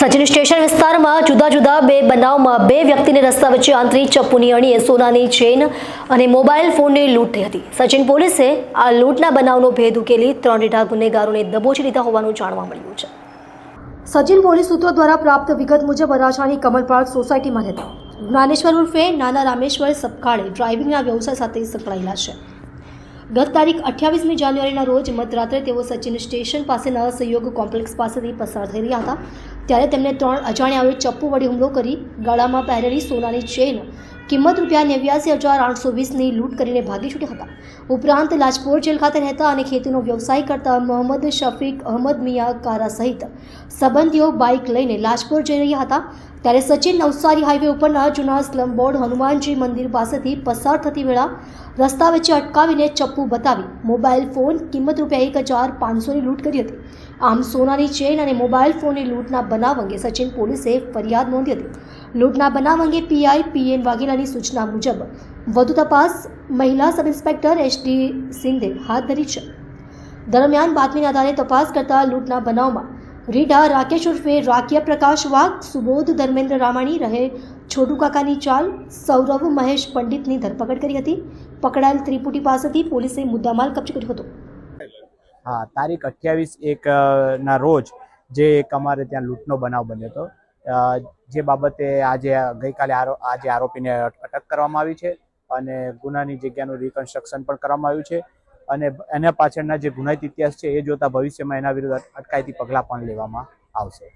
Sachin station વિસ્તારમાં જુદા જુદા બે બનાવમાં બે વ્યક્તિને રસ્તા વચ્ચે આંતરી ચપ્પુની અણીએ સોનાની ચેન અને મોબાઈલ ફોનની લૂંટ થઈ હતી. સચિન પોલીસે આ લૂંટના બનાવનો ભેદ ઉકેલી ત્રણ ડેઢા ગુનેગારોને દબોચી લીધા હોવાનું જાણવા મળ્યું છે. સચિન પોલીસ સૂત્રો દ્વારા પ્રાપ્ત વિગત મુજબ અરાછાની કમલ સોસાયટીમાં રહેતા જ્ઞાનેશ્વર ઉર્ફે નાના રામેશ્વર સપકાળે ડ્રાઇવિંગના વ્યવસાય સાથે સંકળાયેલા છે. ગત તારીખ અઠ્યાવીસમી જાન્યુઆરીના રોજ મધરાત્રે તેઓ સચિન સ્ટેશન પાસેના સહયોગ કોમ્પ્લેક્સ પાસેથી પસાર થઈ રહ્યા હતા. ત્યારે તેમને ત્રણ અજાણ્યાઓએ ચપ્પુ વડે હુમલો કરી ગળામાં પહેરેલી સોનાની ચેન કિંમત રૂપિયા નેવ્યાસી હજાર આઠસો વીસની લૂંટ કરીને ભાગી છૂટ્યા હતા. ઉપરાંત લાજપોર જેલ ખાતે રહેતા અને ખેતીનો વ્યવસાય કરતા મોહમ્મદ શફીક અહમદ મિયા કારા સહિત સંબંધીઓ બાઇક લઈને લાજપોર જઈ રહ્યા હતા. ત્યારે સચિન નવસારી હાઈવે ઉપરના જૂના સ્લમ બોર્ડ હનુમાનજી મંદિર પાસેથી પસાર થતી વેળા રસ્તા વચ્ચે અટકાવીને ચપ્પુ બતાવી મોબાઈલ ફોન કિંમત રૂપિયા એક હજાર પાંચસોની લૂંટ કરી હતી. આમ સોનાની ચેન અને મોબાઈલ ફોનની લૂંટના બનાવ અંગે સચિન પોલીસે ફરિયાદ નોંધી હતી. લૂંટના બનાવ અંગે પીઆઈ પીએન વાઘેલાની સૂચના મુજબ વધુ તપાસ મહિલા સબ ઇન્સ્પેક્ટર એચડી સિંધે હાથ ધરી છે. દરમિયાન બાતમીના આધારે તપાસ કરતા લૂંટના બનાવમાં રીઢા, રાકેશ ઉર્ફે રાકિયા પ્રકાશ વાઘ, સુબોધ, ધર્મેન્દ્ર રામાણી રહે. છોટુ કાકાની ચાલ સૌરવ મહેશ પંડિતની ધરપકડ કરી હતી. પકડાયેલ ત્રિપુટી પાસેથી પોલીસે મુદ્દામાલ કબજે કર્યો હતો. હા, તારીખ અઠ્યાવીસ એક ના રોજ જે એક અમારે ત્યાં લૂંટનો બનાવ બન્યો હતો. જે બાબતે આજે ગઈકાલે આજે આરોપીને અટક કરવામાં આવી છે અને ગુનાની જગ્યાનું રિકન્સ્ટ્રક્શન પણ કરવામાં આવ્યું છે. અને એના પાછળના જે ગુનાહિત ઇતિહાસ છે એ જોતા ભવિષ્યમાં એના વિરુદ્ધ અટકાયતી પગલાં પણ લેવામાં આવશે.